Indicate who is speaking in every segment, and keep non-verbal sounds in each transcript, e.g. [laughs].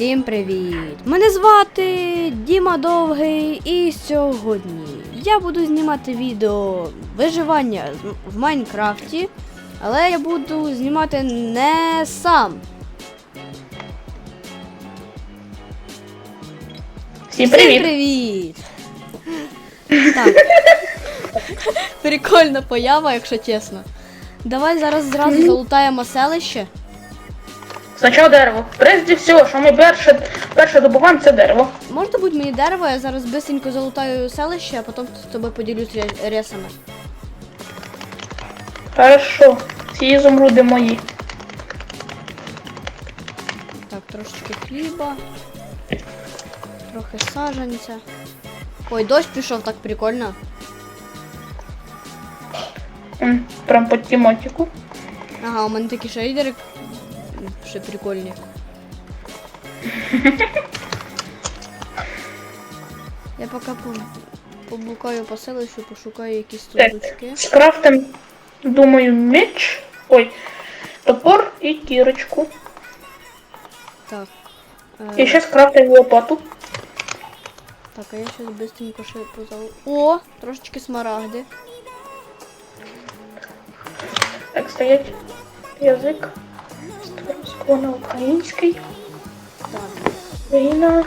Speaker 1: Всім привіт! Мене звати Діма Довгий, і сьогодні я буду знімати відео виживання в Майнкрафті, але я буду знімати не сам.
Speaker 2: Всім привіт!
Speaker 1: привіт! Так. [laughs] Прикольна поява, якщо чесно. Давай зараз зразу залутаємо селище.
Speaker 2: Спочатку дерево. Прежде всього, що ми перше, перше добуваємо, це дерево.
Speaker 1: Можна будь мені дерево, я зараз бисенько залутаю селище, а потім з тобою поділюсь ре- ресами.
Speaker 2: Хорошо. Ці ізумруди мої.
Speaker 1: Так, трошечки хліба. Трохи саженця. Ой, дощ пішов так прикольно.
Speaker 2: Прям під тематику.
Speaker 1: Ага, у мене такі шейдери ще прикольні. Я поки по- поблукаю по селищу, пошукаю якісь сундучки.
Speaker 2: Скрафтим, думаю, меч. Ой, топор і кірочку.
Speaker 1: Так.
Speaker 2: І
Speaker 1: Е,
Speaker 2: ще скрафтим лопату.
Speaker 1: Так, а я сейчас быстренько ще позал. О, трошечки смарагди.
Speaker 2: Так, стоять язик. На український.
Speaker 1: Так,
Speaker 2: Україна.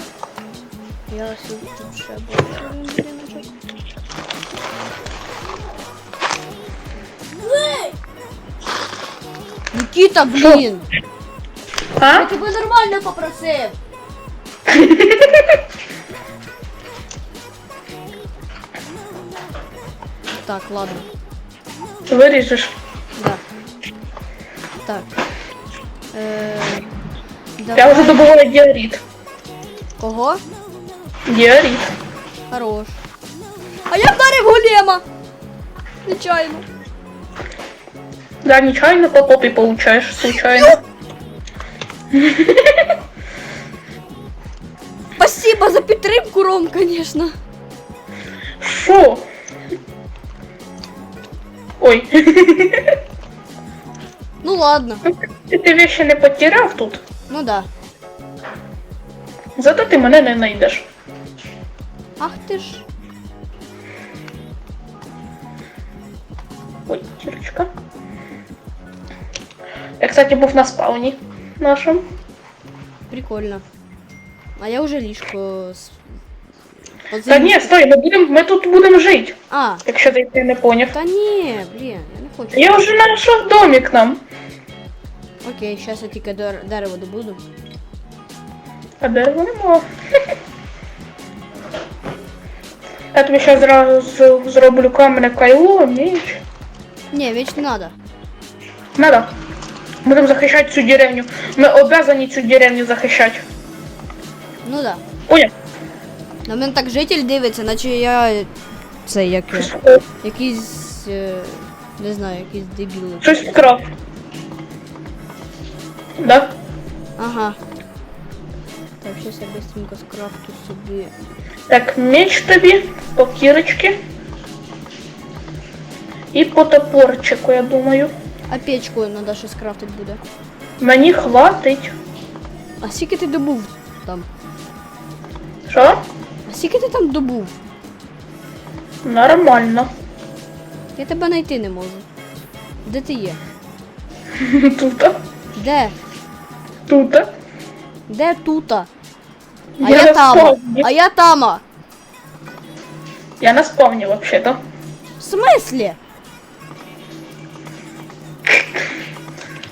Speaker 1: я сюди тут ще будиночок. Нікіта, блін!
Speaker 2: А?
Speaker 1: Я тебе нормально попросив! Так, ладно.
Speaker 2: Виріжеш.
Speaker 1: Да. Так. Е,
Speaker 2: Я
Speaker 1: давай.
Speaker 2: вже добуваю діаріт.
Speaker 1: Кого?
Speaker 2: Діаріт.
Speaker 1: Хорош. А я вдарив голема! Нечайно.
Speaker 2: Да, нечаянно по попі получаєш, случайно. [laughs]
Speaker 1: Спасибо за підтримку, Ром, конечно.
Speaker 2: Шо? Ой. [laughs]
Speaker 1: Ну ладно. [laughs]
Speaker 2: Ти, ти вещи не потеряв тут,
Speaker 1: Ну да.
Speaker 2: зато ти мене не знайдеш.
Speaker 1: Ах ти ж.
Speaker 2: Ой, кірочка. Я, кстати, був на спауні нашому.
Speaker 1: Прикольно. А я вже ліжко з...
Speaker 2: Та ні, стой, ми, будем, ми тут будемо жити,
Speaker 1: А,
Speaker 2: якщо ти не поняв.
Speaker 1: та ні, блін, я не хочу.
Speaker 2: Я вже знайшов домик нам.
Speaker 1: Окей, зараз я тільки дер- дерево добуду.
Speaker 2: А дерева нема. Я тобі зараз зразу зроблю каменне кайло, меч.
Speaker 1: Ні, віч не надо.
Speaker 2: Надо. Будемо захищати цю деревню. Ми обязані цю деревню захищати.
Speaker 1: Ну да.
Speaker 2: Поняв?
Speaker 1: На мене так житель дивиться, наче я. Це як.
Speaker 2: е,
Speaker 1: Якийсь. е, Не знаю, якийсь дебіл.
Speaker 2: Щось вкрав. Да?
Speaker 1: Ага. Так, зараз я быстренько скрафту собі.
Speaker 2: Так, меч тобі, по кірочки. І по топорчику, я думаю.
Speaker 1: А печку треба ще скрафтити буде.
Speaker 2: Мені хватить.
Speaker 1: А скільки ти добув там?
Speaker 2: Що?
Speaker 1: А скільки ти там добув?
Speaker 2: Нормально.
Speaker 1: Я тебе знайти не можу. Де ти є? [laughs]
Speaker 2: Тут.
Speaker 1: Де?
Speaker 2: Тут.
Speaker 1: Де тута? А
Speaker 2: Я
Speaker 1: я,
Speaker 2: на
Speaker 1: тама. А я тама.
Speaker 2: Я на спавні вообще-то.
Speaker 1: В смислі?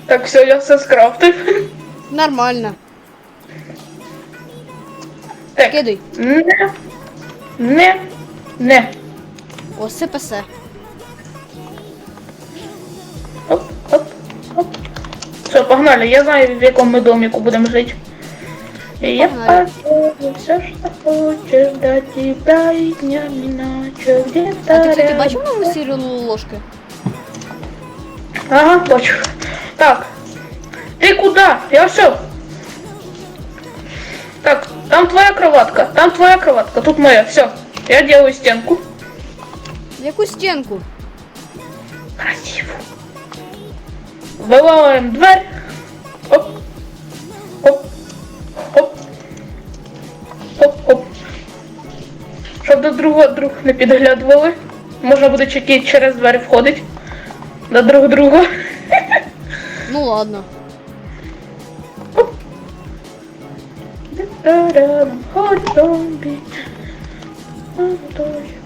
Speaker 2: Так, все, я все скрафтив.
Speaker 1: Нормально.
Speaker 2: Так.
Speaker 1: Кидай.
Speaker 2: Не. Не. Не.
Speaker 1: О, сипесе.
Speaker 2: Погнали. Я знаю, в якому ми домику будемо жити. Я хочу все, что хочешь, до тебя и днями ночью где-то
Speaker 1: А ти, кстати,
Speaker 2: рядом.
Speaker 1: бачив нову серію ложки?
Speaker 2: Ага, бачу. Так. Ты куда? Я все. Так, там твоя кроватка, там твоя кроватка, тут моя. Все. Я делаю стенку.
Speaker 1: Яку стінку?
Speaker 2: Красиво. Вылаваем дверь. Друг от друг не підглядували. Можна буде тільки через двері входить до друг друга.
Speaker 1: Ну ладно.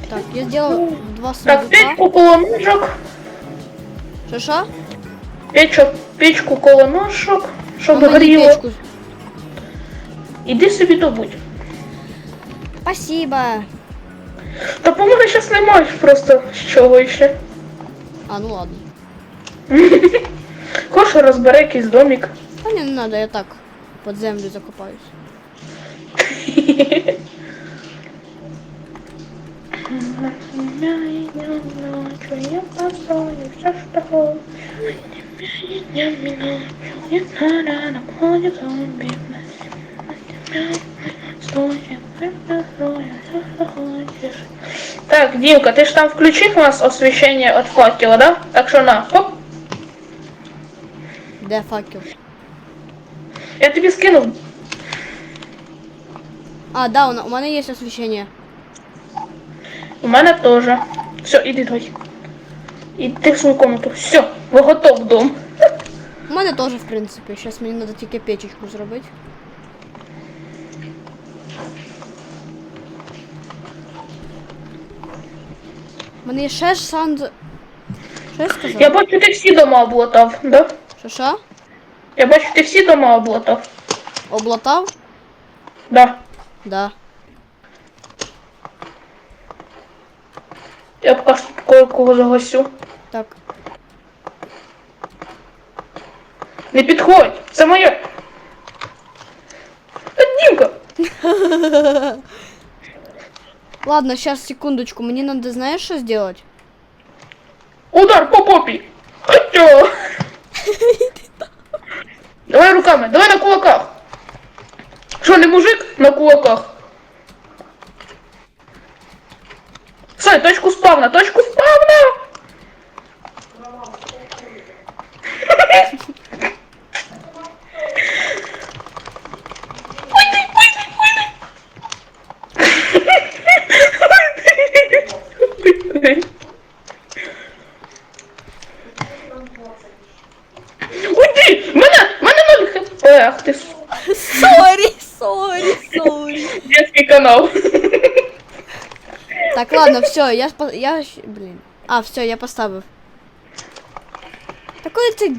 Speaker 1: Так, я сделал два
Speaker 2: Так, печку коло ножок.
Speaker 1: Що що?
Speaker 2: Печку, печку коло ножок, щоб
Speaker 1: А
Speaker 2: горіло.
Speaker 1: печку.
Speaker 2: Іди собі добудь.
Speaker 1: Спасибо.
Speaker 2: Та по-моєму, зараз не маєш просто з чого ще.
Speaker 1: А, ну ладно. [laughs]
Speaker 2: Хочеш розбери якийсь домик.
Speaker 1: А не, не надо, я так под землю закопаюсь. [laughs] [laughs]
Speaker 2: Я посою все, что хочешь. Не меня, не надо, на поле зомби. Так, Димка, ты ж там включил у нас освещение от факела, да? Так что на, хоп,
Speaker 1: Де факел?
Speaker 2: я тебе скинул.
Speaker 1: А, да, у, на- у мене є освіщення.
Speaker 2: У мене теж. Все, іди давай. Іди в свою комнату. Все, ви готов дом.
Speaker 1: У мене теж, в принципі. Зараз мені треба тільки печечку зробити. Є ще ж санд... Що я сказав?
Speaker 2: Я бачу, ти всі дома облатав, да?
Speaker 1: Що що?
Speaker 2: Я бачу, ти всі дома облатав.
Speaker 1: Облатав?
Speaker 2: Да.
Speaker 1: Да.
Speaker 2: Я поки що кое-кого загасю.
Speaker 1: Так.
Speaker 2: Не підходь, це моє. Дімка! [laughs]
Speaker 1: Ладно, сейчас секундочку. Мне надо, знаешь, что сделать?
Speaker 2: Удар по! Хоча! Давай руками, давай на кулаках. Що, не мужик? На кулаках. Сань, точку спавна, точку спавна! детский канал.
Speaker 1: Так, ладно, все, я, спа- я, щ- блин. А, все, я поставив. Такой ты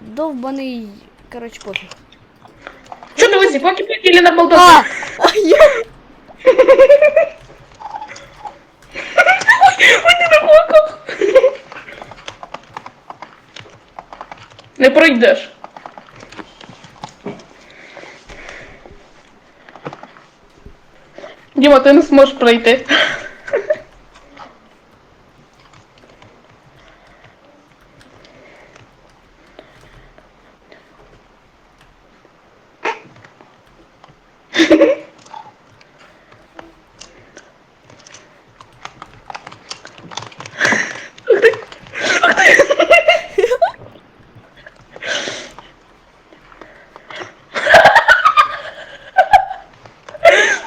Speaker 1: довбаний, короче, пофиг.
Speaker 2: Что ты выси, поки поки или на
Speaker 1: А,
Speaker 2: балдоне?
Speaker 1: а я...
Speaker 2: Ой, ти на кулаках. Не пройдеш. Діма, ти не зможеш пройти. [laughs]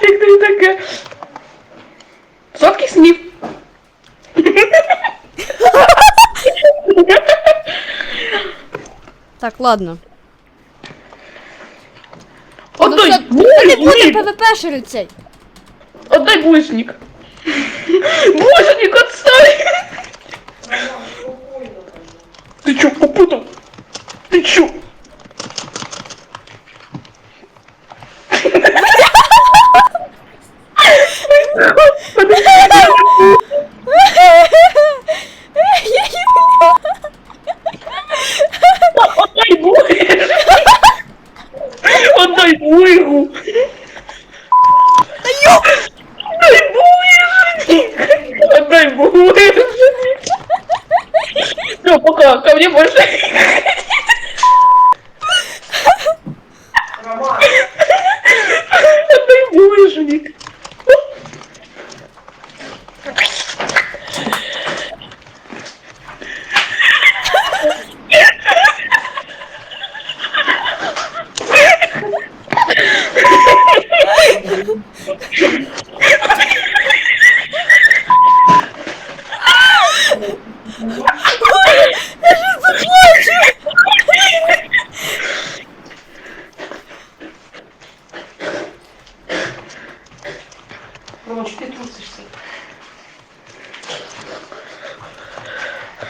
Speaker 2: Як ти таке? Сладкий снів.
Speaker 1: Так, ладно.
Speaker 2: Отдай
Speaker 1: ну, все, та не буде
Speaker 2: булыжник!
Speaker 1: ПВП шерицей.
Speaker 2: Отдай булыжник! [laughs] Булыжник,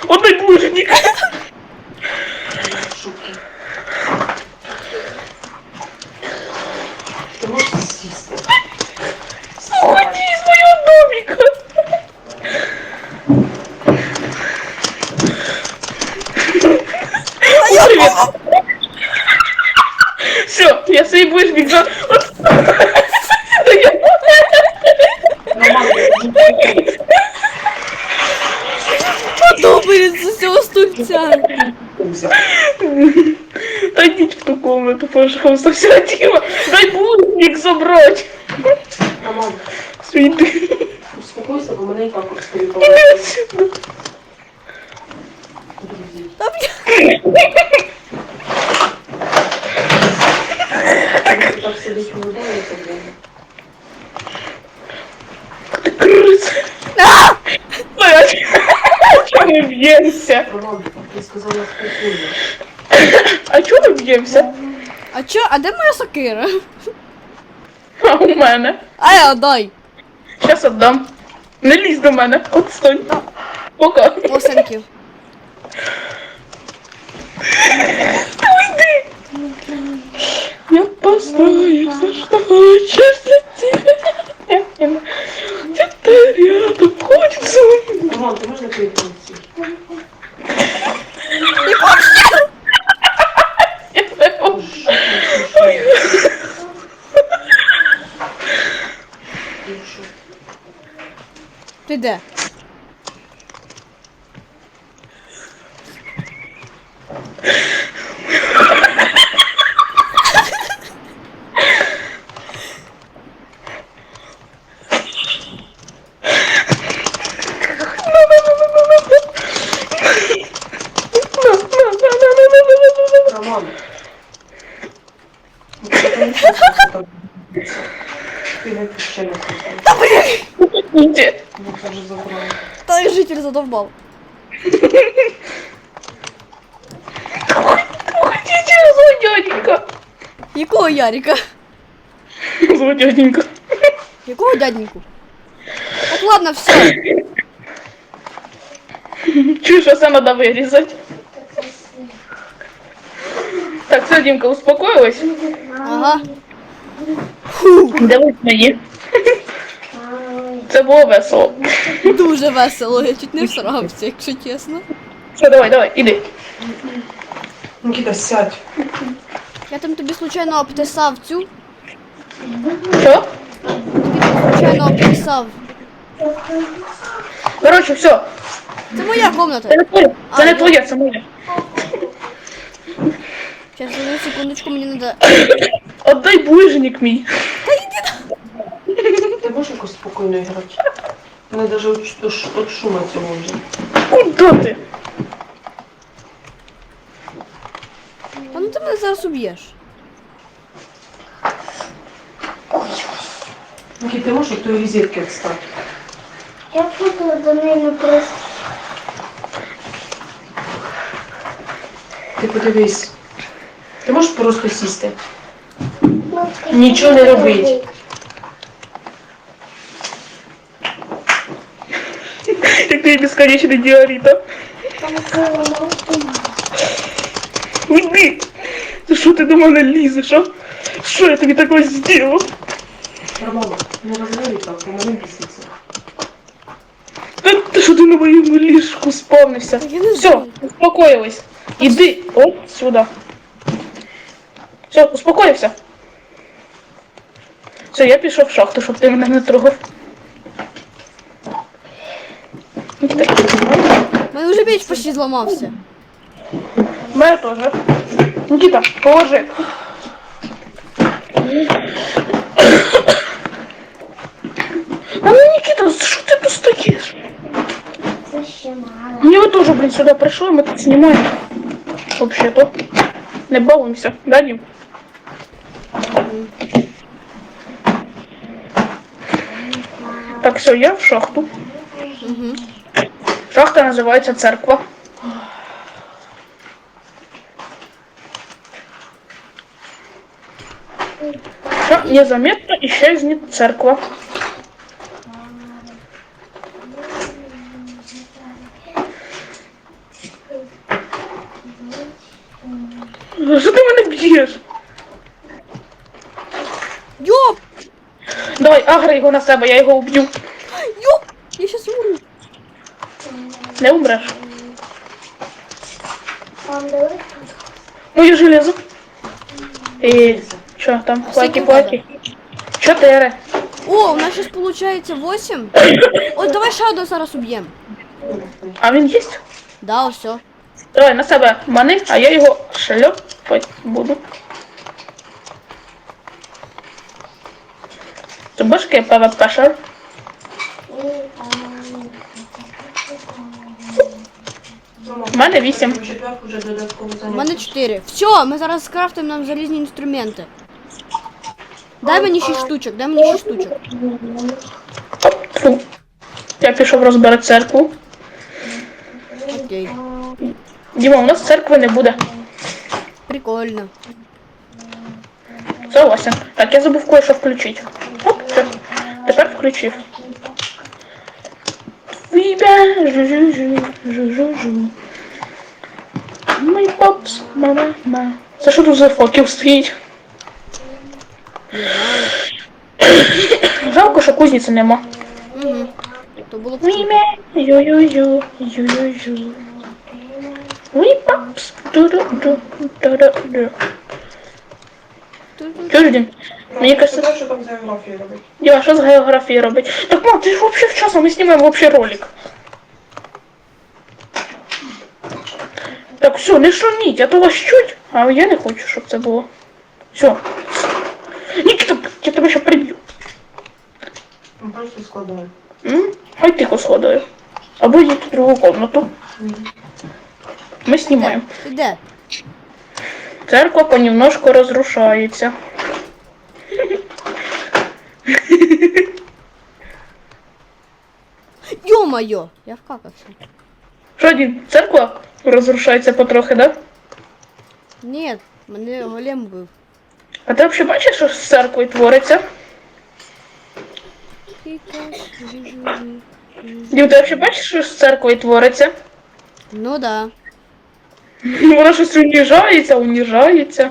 Speaker 2: Отдай булыжник.
Speaker 3: Шутки. Ти можеш сісти.
Speaker 2: Уходи из моего домика. Привет. Все, я свой булыжник за...
Speaker 3: Кузя.
Speaker 2: Да идите в ту комнату, пожалуйста, все, Дима. Дай булыжник забрать.
Speaker 3: Нормально.
Speaker 2: Свиты.
Speaker 3: Успокойся, бо мене і так
Speaker 2: Иди
Speaker 3: розповідали.
Speaker 2: отсюда.
Speaker 3: Друзі.
Speaker 1: Та бля.
Speaker 3: Ти так сидить улыбається, блін.
Speaker 2: Ты крыса. Блядь. Чё мы бьемся?
Speaker 3: Роман, ти сказала спокійно. [laughs]
Speaker 2: А чё мы бьемся?
Speaker 1: А чо, а де моя сокира?
Speaker 2: А у мене.
Speaker 1: Ай, отдай.
Speaker 2: Сейчас отдам. Не лізь до мене. Отстань. Пока.
Speaker 1: О.
Speaker 2: Уйди. Я постою, за что хочешь для тебя. Где-то рядом ходит сон.
Speaker 3: Роман, ти можеш закрити ці?
Speaker 2: Я не можу.
Speaker 1: Ти де?
Speaker 3: Роман. Ну, ти не знаєш, що там відбувається. Ти не ще не слухаєш.
Speaker 2: Иди.
Speaker 3: Ну, це вже забрало.
Speaker 1: Та житель задовбав.
Speaker 2: Уходите, злой дяденька.
Speaker 1: Якого Яріка?
Speaker 2: Злой дяденька.
Speaker 1: Якого дяденьку? Так ладно, все.
Speaker 2: Чушь, а надо вырезать. Так, все, Димка, успокоилась?
Speaker 1: Ага.
Speaker 2: Дивись мені. Це було весело.
Speaker 1: Дуже весело, я чуть не всрався, якщо чесно.
Speaker 2: Все, давай, давай, іди.
Speaker 3: Нікіта, сядь.
Speaker 1: Я там тобі случайно обтисав цю.
Speaker 2: Що?
Speaker 1: Случайно обтисав.
Speaker 2: Коротше, все.
Speaker 1: Це моя комната.
Speaker 2: Це не твоє. Це не твоє, це моє.
Speaker 1: Сейчас, одну секундочку, мені надо.
Speaker 2: Отдай булыжник мій.
Speaker 3: Ти можеш якось спокійно грати? Мене навіть от, от, от шума цього вже.
Speaker 2: Куда ти?
Speaker 1: Та ну ти мене зараз уб'єш.
Speaker 3: Нікіт, ти можеш від тої розетки відстати?
Speaker 4: Я буду до неї не просто.
Speaker 3: Ти подивись. Ти можеш просто сісти? Нічого не робить.
Speaker 2: Ти безконечний діаріта. Уйди. Ти що ти до мене лізеш, а? Що я тобі такое зробив?
Speaker 3: Романа, не розмовляй так, мене біситься.
Speaker 2: Та ти що ти на моєму ліжку спавнився?
Speaker 1: Я не
Speaker 2: Все, успокоилась. Іди от сюди. Все, успокоївся. Все, я пішов в шахту, щоб ти мене не трогав. Нікіта,
Speaker 1: У мене вже біч почти зламався.
Speaker 2: Мене теж. Нікіта, положи. А ну, Нікіта, що ти тут
Speaker 4: ще.
Speaker 2: Мне вот тоже, блин, сюда пришло, мы тут снимаем. Вообще-то. Не балуемся, да, Дим? Так, все, я в шахту. Шахта называется церква. Все, Незаметно исчезнет церква. Ну, Что ты меня бьешь?
Speaker 1: Йоп!
Speaker 2: Давай, агри його на себе, я його
Speaker 1: убью.
Speaker 2: Не умреш. Моє железо. І що там? Плаки-плаки. Чотири.
Speaker 1: О, у нас сейчас получается 8. Ой, давай ще одного зараз уб'єм.
Speaker 2: А він є?
Speaker 1: Да, все.
Speaker 2: Давай на себе мани, а я його шльопать буду. Це башки ПВП шар. У мене вісім.
Speaker 1: У мене 4. Все, ми зараз скрафтимо нам залізні інструменти. Дай мені 6 штучок, дай мені 6 штучок.
Speaker 2: Фу. Я пішов розбирати церкву.
Speaker 1: Окей.
Speaker 2: Діма, у нас церкви не буде.
Speaker 1: Прикольно.
Speaker 2: Согласен. Так, я забув кое-що включити. Оп, все. Тепер включив. Вібя, жу-жу-жу, жу-жу-жу. Мій попс, мама, ма. Це що тут за фоків стоїть? Жалко, що кузниці нема.
Speaker 1: Угу. То було б.
Speaker 2: Вімя, ю-ю-ю, ю-ю-ю. Ві попс, ду-ду-ду, ду-ду-ду. Дім? Мені кажется,
Speaker 3: Сказав, що з географії робить.
Speaker 2: Так, мам, ти ж вообще вчасно, ми знімаємо вообще ролик. Так, все, не шуміть, а то вас чуть, а я не хочу, щоб це було. Все. Нікіта, я тебе ще приб'ю.
Speaker 3: Ну, Просто складаю.
Speaker 2: М? Хай тихо сходою. Або йдіть в другу комнату. Ми знімаємо.
Speaker 1: Де?
Speaker 2: Церква понемножку разрушается.
Speaker 1: Йо-моє! Я вкакався.
Speaker 2: Що, Дім, церква разрушається потрохи, да?
Speaker 1: Ні, мене голем вбив.
Speaker 2: А ти взагалі бачиш, що з церквою твориться? Дім, ти взагалі бачиш, що з церквою твориться?
Speaker 1: Ну да. [laughs]
Speaker 2: Вона щось уніжається, уніжається.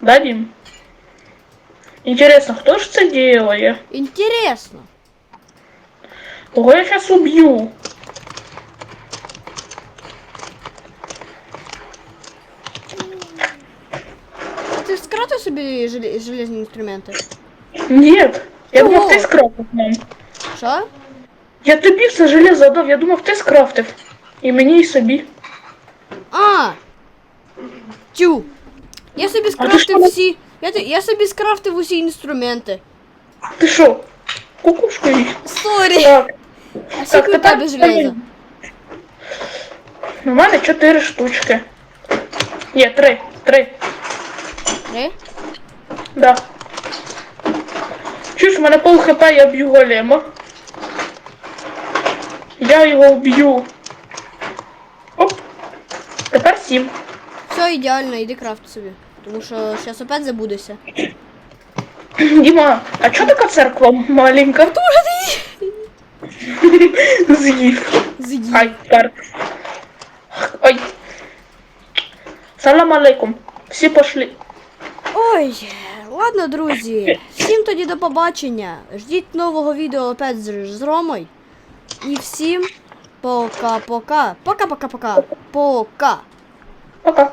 Speaker 2: Да, Дім? Інтересно, хто ж це делає?
Speaker 1: Інтересно.
Speaker 2: Кого я сейчас убью?
Speaker 1: А ти скрафтив собі желе- железні інструменти?
Speaker 2: Нет. Я
Speaker 1: Чого?
Speaker 2: думав, ти скрафтив, мам.
Speaker 1: Що?
Speaker 2: Я тобі все железо дав, я думав, ти скрафтив. І мені, і собі.
Speaker 1: А! Тю! Я собі
Speaker 2: ти
Speaker 1: скрафтив
Speaker 2: що?
Speaker 1: всі. Я, ти- я собі скрафтив усі інструменти.
Speaker 2: Ти що? Кукушку їсть?
Speaker 1: Сорі!
Speaker 2: Так.
Speaker 1: А скільки у тебе железа?
Speaker 2: У мене чотири штучки. Ні, три. Три.
Speaker 1: Три?
Speaker 2: Да. Чуєш, у мене пол хп, я б'ю голема. Я його вб'ю. Оп. Тепер сім.
Speaker 1: Все ідеально, іди крафт собі. Тому що зараз опять забудешся.
Speaker 2: Діма, а чого така церква маленька? [laughs] З'їв.
Speaker 1: З'їв.
Speaker 2: Ай, карт. Ой. Салам алейкум. Всі пошли.
Speaker 1: Ой, ладно, друзі. Всім тоді до побачення. Ждіть нового відео опять з, Ромою. І всім пока-пока. Пока-пока-пока. Пока.
Speaker 2: Пока.